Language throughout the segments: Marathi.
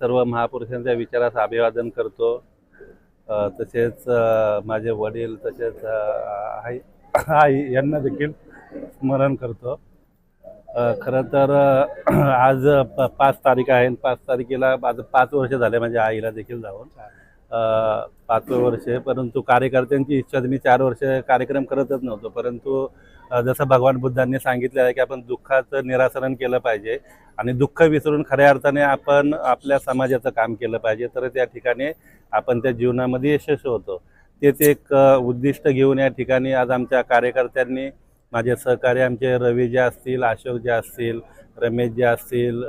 सर्व महापुरुषांच्या विचारास अभिवादन करतो. तसेच माझे वडील तसेच आई आई यांना देखील स्मरण करतो. खरं तर आज प पाच तारीख आहे. पाच तारखेला आज पाच वर्ष झाले माझ्या आईला देखील जाऊन. पाच वर्ष परंतु कार्यकर्त्यांची इच्छा मी चार वर्ष कार्यक्रम करतच नव्हतो. परंतु जसं भगवान बुद्धांनी सांगितलं आहे की आपण दुःखाचं निरासरण केलं पाहिजे आणि दुःख विसरून खऱ्या अर्थाने आपण आपल्या समाजाचं काम केलं पाहिजे तर त्या ठिकाणी आपण त्या जीवनामध्ये यशस्वी होतो. तेच एक उद्दिष्ट घेऊन या ठिकाणी आज आमच्या कार्यकर्त्यांनी माझे सहकारी आमचे रवी जे असतील अशोक जे असतील रमेश जे असतील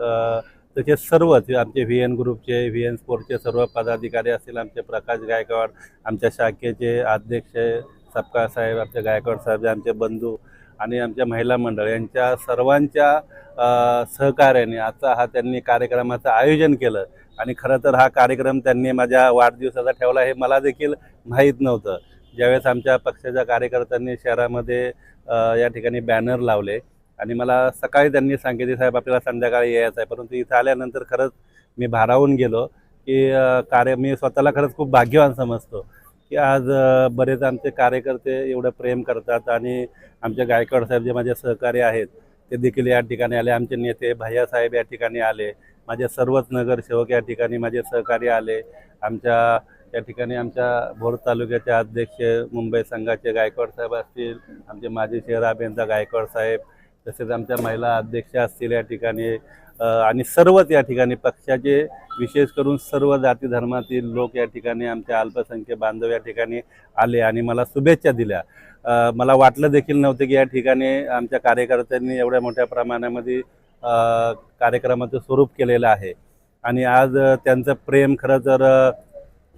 तसे सर्वच आमचे व्ही एन ग्रुपचे व्ही एन स्पोर्टचे सर्व पदाधिकारी असतील आमचे प्रकाश गायकवाड आमच्या शाखेचे अध्यक्ष सपकाळ साहेब आमच्या गायकवाड साहेब आमचे बंधू आणि आमच्या महिला मंडळ यांच्या सर्वांच्या सहकार्याने आजचा हा त्यांनी कार्यक्रमाचं आयोजन केलं. आणि खरं तर हा कार्यक्रम त्यांनी माझ्या वाढदिवसाचा ठेवला हे मला देखील माहीत नव्हतं. ज्यावेळेस आमच्या पक्षाच्या कार्यकर्त्यांनी शहरामध्ये या ठिकाणी बॅनर लावले आणि मला सकाळी त्यांनी सांगितले साहेब आपल्याला संध्याकाळी यायचं आहे परंतु इथं आल्यानंतर खरंच मी भारावून गेलो की कार्य मी स्वतःला खरंच खूप भाग्यवान समजतो. की आज बरेच आमचे कार्यकर्ते एवढं प्रेम करतात आणि आमचे गायकवाड साहेब जे माझे सहकारी आहेत ते देखील या ठिकाणी आले. आमचे नेते भैयासाहेब या ठिकाणी आले. माझे सर्वच नगरसेवक या ठिकाणी माझे सहकारी आले. आमच्या या ठिकाणी आमच्या भोर तालुक्याचे अध्यक्ष मुंबई संघाचे गायकवाड साहेब असतील आमचे माजी शहर अभियंता गायकवाड साहेब तसेच आमच्या महिला अध्यक्ष असतील या ठिकाणी. आणि सर्वच या ठिकाणी पक्षाचे विशेष करून सर्व जाती धर्मातील लोक या ठिकाणी आमच्या अल्पसंख्य बांधव या ठिकाणी आले आणि मला शुभेच्छा दिल्या. मला वाटलं देखील नव्हतं की या ठिकाणी आमच्या कार्यकर्त्यांनी एवढ्या मोठ्या प्रमाणामध्ये कार्यक्रमाचं स्वरूप केलेलं आहे. आणि आज त्यांचं प्रेम खरं तर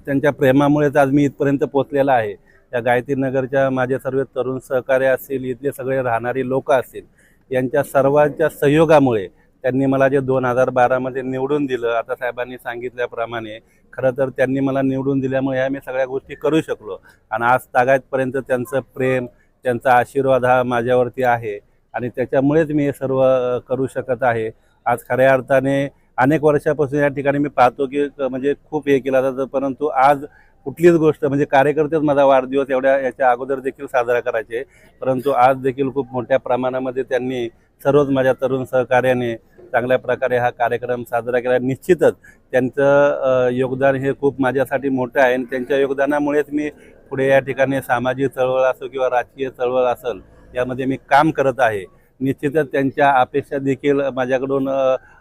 त्यांच्या प्रेमामुळेच आज मी इथपर्यंत पोचलेला आहे. या गायत्री नगरच्या माझे सर्व तरुण सहकार्य असतील इथले सगळे राहणारी लोक असतील यांच्या सर्वांच्या सहयोगामुळे त्यांनी मला जे दोन हजार बारामध्ये निवडून दिलं आता साहेबांनी सांगितल्याप्रमाणे खरं तर त्यांनी मला निवडून दिल्यामुळे ह्या मी सगळ्या गोष्टी करू शकलो. आणि आज तागायतपर्यंत त्यांचं प्रेम त्यांचा आशीर्वाद हा माझ्यावरती आहे. आणि त्याच्यामुळेच मी हे सर्व करू शकत आहे. आज खऱ्या अर्थाने अनेक वर्षापासून या ठिकाणी मी पाहतो की म्हणजे खूप हे केला जातं. परंतु आज कुठलीच गोष्ट म्हणजे कार्यकर्तेच माझा वाढदिवस एवढ्या याच्या अगोदर देखील साजरा करायचे. परंतु आज देखील खूप मोठ्या प्रमाणामध्ये त्यांनी सर्वच माझ्या तरुण सहकार्याने चांगल्या प्रकारे हा कार्यक्रम साजरा केला. निश्चितच त्यांचं योगदान हे खूप माझ्यासाठी मोठं आहे आणि त्यांच्या योगदानामुळेच मी पुढे या ठिकाणी सामाजिक चळवळ असो किंवा राजकीय चळवळ असेल यामध्ये मी काम करत आहे. निश्चितच त्यांच्या अपेक्षा देखील माझ्याकडून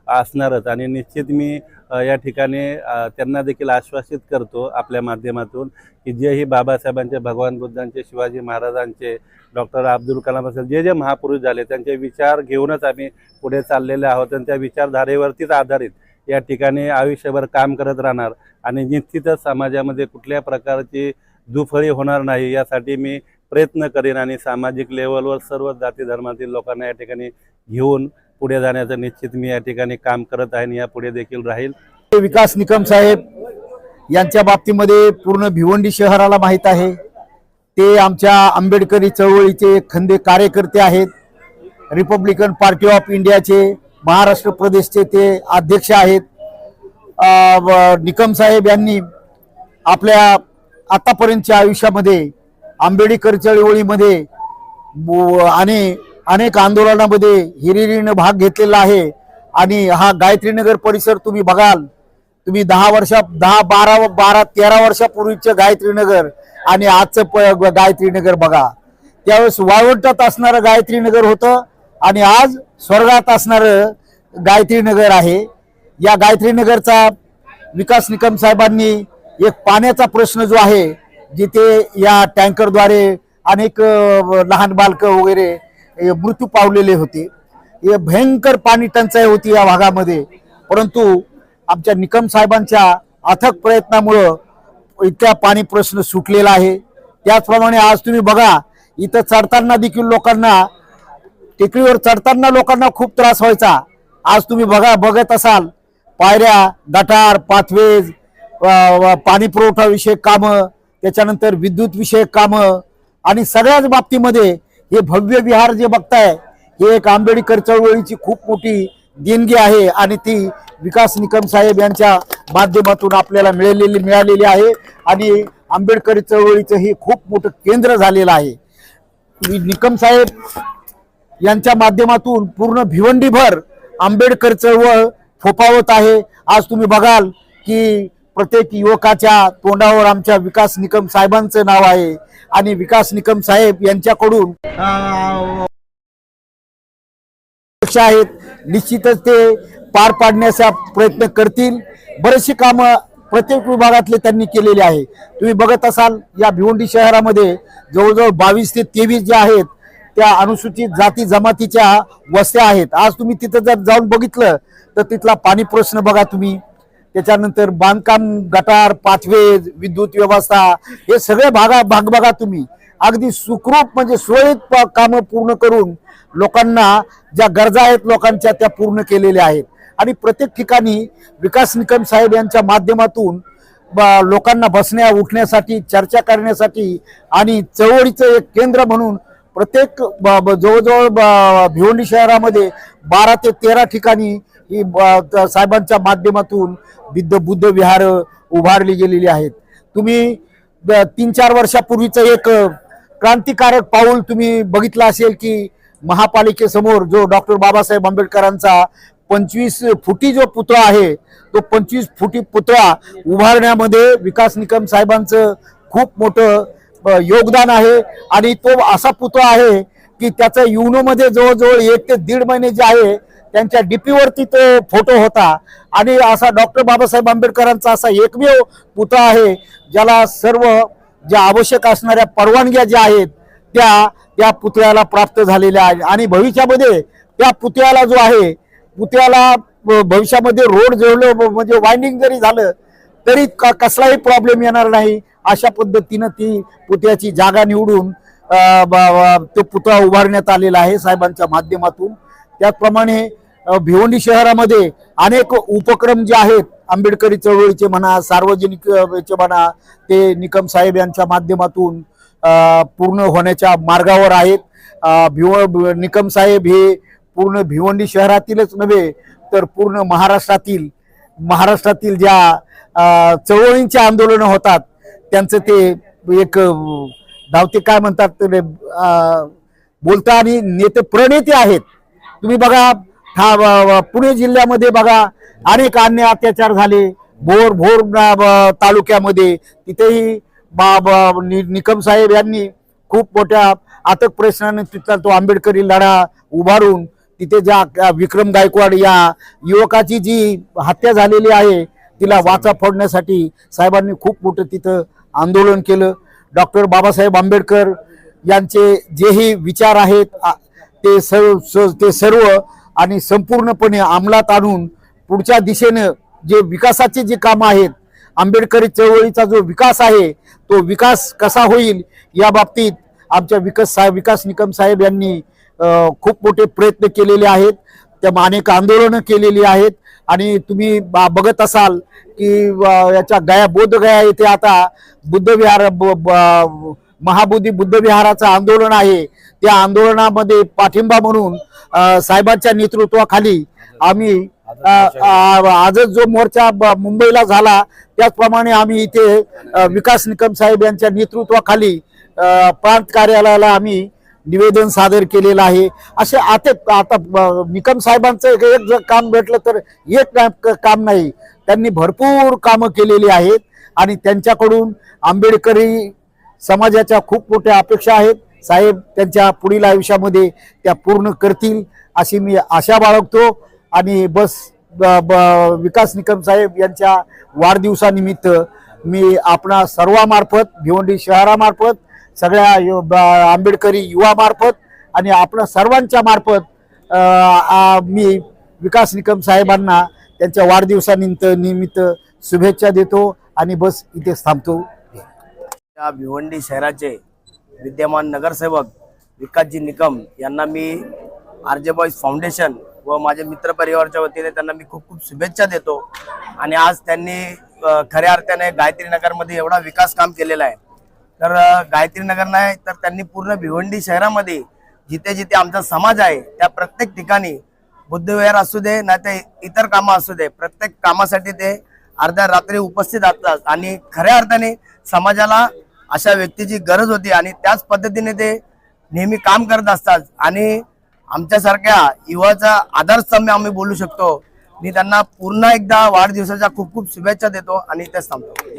असणारच आणि निश्चित मी या ठिकाणी त्यांना देखील आश्वासित करतो आपल्या माध्यमातून की जे ही बाबासाहेबांचे भगवान बुद्धांचे शिवाजी महाराजांचे डॉक्टर अब्दुल कलाम असेल जे जे महापुरुष झाले त्यांचे विचार घेऊनच आम्ही पुढे चाललेले आहोत आणि त्या विचारधारेवरतीच आधारित या ठिकाणी आयुष्यभर काम करत राहणार आणि निश्चितच समाजामध्ये कुठल्या प्रकारची दुफळी होणार नाही यासाठी मी प्रयत्न करेन आणि सामाजिक लेवलवर सर्व जाती धर्मातील लोकांना या ठिकाणी घेऊन पुढे जाण्याचं निश्चित मी या ठिकाणी काम करत आहे आणि यापुढे देखील राहील. विकास निकम साहेब यांच्या बाबतीमध्ये पूर्ण भिवंडी शहराला माहीत आहे. ते आमच्या आंबेडकरी चळवळीचे खंदे कार्यकर्ते आहेत. रिपब्लिकन पार्टी ऑफ इंडियाचे महाराष्ट्र प्रदेशचे ते अध्यक्ष आहेत. निकम साहेब यांनी आपल्या आतापर्यंतच्या आयुष्यामध्ये आंबेडकर चळवळीमध्ये बो- आणि अनेक आंदोलनामध्ये हिरिरीनं भाग घेतलेला आहे. आणि हा गायत्रीनगर परिसर तुम्ही बघाल. तुम्ही दहा वर्षा दहा बारा बारा तेरा वर्षापूर्वीचं गायत्रीनगर आणि आजचं प गायत्रीनगर बघा. त्यावेळेस वाळवंटात असणारं गायत्रीनगर होतं आणि आज स्वर्गात असणारं गायत्रीनगर आहे. या गायत्रीनगरचा विकास निकम साहेबांनी एक पाण्याचा प्रश्न जो आहे जिथे या टँकरद्वारे अनेक लहान बालकं वगैरे मृत्यू पावलेले होते. हे भयंकर पाणी टंचाई होती या भागामध्ये. परंतु आमच्या निकम साहेबांच्या अथक प्रयत्नामुळं इतक्या पाणी प्रश्न सुटलेला आहे. त्याचप्रमाणे आज तुम्ही बघा इथं चढताना देखील लोकांना टेकडीवर चढताना लोकांना खूप त्रास व्हायचा. आज तुम्ही बघा बघत असाल पायऱ्या गटार पाथवेज पाणी पुरवठा विषयक कामं त्याच्यानंतर विद्युत विषयक कामं आणि सगळ्याच बाबतीमध्ये हे भव्य विहार जे बघताय हे एक आंबेडकर चळवळीची खूप मोठी देणगी आहे आणि ती विकास निकम साहेब यांच्या माध्यमातून आपल्याला मिळालेली मिळालेली आहे. आणि आंबेडकरी चळवळीचं हे खूप मोठं केंद्र झालेलं आहे. निकम साहेब यांच्या माध्यमातून पूर्ण भिवंडीभर आंबेडकर चळवळ फोफावत आहे. आज तुम्ही बघाल की प्रत्येक युवकाच्या तोंडावर आमच्या विकास निकम साहेबांचं नाव आहे. आणि विकास निकम साहेब यांच्याकडून अपेक्षा आहेत. निश्चितच ते पार पाडण्याचा प्रयत्न करतील. बरेचशी कामं प्रत्येक विभागातले त्यांनी केलेले आहे. तुम्ही बघत असाल या भिवंडी शहरामध्ये जवळजवळ बावीस ते तेवीस ज्या आहेत त्या अनुसूचित जाती जमातीच्या वस्त्या आहेत. आज तुम्ही तिथं जर जाऊन बघितलं तर तिथला पाणी प्रश्न बघा तुम्ही. त्याच्यानंतर बांधकाम गटार पाचवेज विद्युत व्यवस्था हे सगळे भागा भाग बघा तुम्ही. अगदी सुखरूप म्हणजे सुरळीत कामं पूर्ण करून लोकांना ज्या गरजा आहेत लोकांच्या त्या पूर्ण केलेल्या आहेत. आणि प्रत्येक ठिकाणी विकास निकम साहेब यांच्या माध्यमातून ब- लोकांना बसण्या उठण्यासाठी चर्चा करण्यासाठी आणि चळवळीचं एक केंद्र म्हणून प्रत्येक ब- ब- जवळजवळ ब- भिवंडी शहरामध्ये बारा ते तेरा ठिकाणी ही ब- साहेबांच्या माध्यमातून विद्ध बुद्ध विहार उभारली गेलेली आहेत. तुम्ही ब- तीन चार वर्षापूर्वीचं एक क्रांतिकारक पाऊल तुम्ही बघितलं असेल की महापालिकेसमोर जो डॉक्टर बाबासाहेब आंबेडकरांचा पंचवीस फुटी जो पुतळा आहे तो पंचवीस फुटी पुतळा उभारण्यामध्ये विकास निकम साहेबांचं खूप मोठं योगदान आहे. आणि तो असा पुतळा आहे की त्याचा युनोमध्ये जवळजवळ एक ते दीड महिने जे आहे त्यांच्या डीपीवरती तो फोटो होता. आणि असा डॉक्टर बाबासाहेब आंबेडकरांचा असा एकमेव पुतळा आहे ज्याला सर्व ज्या आवश्यक असणाऱ्या परवानग्या ज्या आहेत त्या त्या पुतळ्याला प्राप्त झालेल्या आहेत. आणि भविष्यामध्ये त्या पुतळ्याला जो आहे पुतळ्याला भविष्यामध्ये रोड जेवलं म्हणजे वाइंडिंग जरी झालं तरी क- कसलाही प्रॉब्लेम येणार नाही. अशा पद्धतीनं ती पुतळ्याची जागा निवडून तो पुतळा उभारण्यात आलेला आहे साहेबांच्या माध्यमातून. त्याचप्रमाणे भिवंडी शहरामध्ये अनेक उपक्रम जे आहेत आंबेडकरी चळवळीचे म्हणा सार्वजनिक म्हणा ते निकम साहेब यांच्या माध्यमातून पूर्ण होण्याच्या मार्गावर आहेत. भिव निकम साहेब हे पूर्ण भिवंडी शहरातीलच नव्हे तर पूर्ण महाराष्ट्रातील महाराष्ट्रातील ज्या अं, चळवळींचे आंदोलनं होतात त्यांचं ते एक धावते काय म्हणतात बोलता आणि नेते प्रणेते आहेत. तुम्ही बघा हा पुणे जिल्ह्यामध्ये बघा अनेक अन्य अत्याचार झाले. भोर भोर तालुक्यामध्ये. तिथेही बा- नि- निकम साहेब यांनी खूप मोठ्या आतक प्रश्नाने तिथला तो आंबेडकरी लढा उभारून तिथे ज्या विक्रम गायकवाड या युवकाची जी हत्या झालेली आहे तिला वाचा फोडण्यासाठी साहेबांनी खूप मोठं तिथं आंदोलन केलं. डॉक्टर बाबासाहेब आंबेडकर यांचे जेही विचार आहेत ते सर्व स- ते सर्व आणि संपूर्णपणे अंमलात आणून पुढच्या दिशेनं जे विकासाचे जे कामं आहेत आंबेडकरी चळवळीचा जो विकास आहे तो विकास कसा होईल या बाबतीत आमच्या विकास साहेब विकास निकम साहेब यांनी खूप मोठे प्रयत्न केलेले आहेत. त्या अनेक आंदोलनं केलेली आहेत. आणि तुम्ही बघत असाल की याच्या गया बोधगया येथे आता बुद्धविहार ब- ब- महाबोधी बुद्धविहाराचं आंदोलन आहे. त्या आंदोलनामध्ये पाठिंबा म्हणून साहेबांच्या नेतृत्वाखाली आम्ही आजच जो मोर्चा मुंबईला झाला त्याचप्रमाणे आम्ही इथे विकास निकम साहेब यांच्या नेतृत्वाखाली प्रांत कार्यालयाला आम्ही निवेदन सादर केलेलं आहे. असे आता आता निकम साहेबांचं एक जर काम भेटलं तर एक काम नाही. त्यांनी भरपूर कामं केलेली आहेत आणि त्यांच्याकडून आंबेडकरी समाजाच्या खूप मोठ्या अपेक्षा आहेत. साहेब त्यांच्या पुढील आयुष्यामध्ये त्या पूर्ण करतील अशी मी आशा बाळगतो. आणि बस ब- ब- विकास निकम साहेब यांच्या वाढदिवसानिमित्त मी आपणा सर्वामार्फत भिवंडी शहरामार्फत सगळ्या ब- आंबेडकरी युवामार्फत आणि आपण सर्वांच्या मार्फत मी विकास निकम साहेबांना त्यांच्या वाढदिवसानिमित्त निमित्त शुभेच्छा देतो आणि बस इथेच थांबतो. या भिवंडी शहराचे विद्यमान नगरसेवक विकासजी निकम यांना मी आर जे बॉईज फाउंडेशन व माझ्या मित्रपरिवाराच्या वतीने त्यांना मी खूप खूप शुभेच्छा देतो. आणि आज त्यांनी खऱ्या अर्थाने गायत्री नगरमध्ये एवढा विकास काम केलेला आहे. तर गायत्री नगर नाही तर त्यांनी पूर्ण भिवंडी शहरामध्ये जिथे जिथे आमचा समाज आहे त्या प्रत्येक ठिकाणी बुद्धविहार असू दे नाही ते इतर कामं असू दे प्रत्येक कामासाठी ते अर्ध्या रात्री उपस्थित असतात. आणि खऱ्या अर्थाने समाजाला अशा व्यक्तीची गरज होती आणि त्याच पद्धतीने ते नेहमी काम करत असतात. आणि आमच्यासारख्या युवाचा आधारस्तंभ आम्ही बोलू शकतो. मी त्यांना पुन्हा एकदा वाढदिवसाच्या खूप खूप शुभेच्छा देतो आणि इथेच थांबतो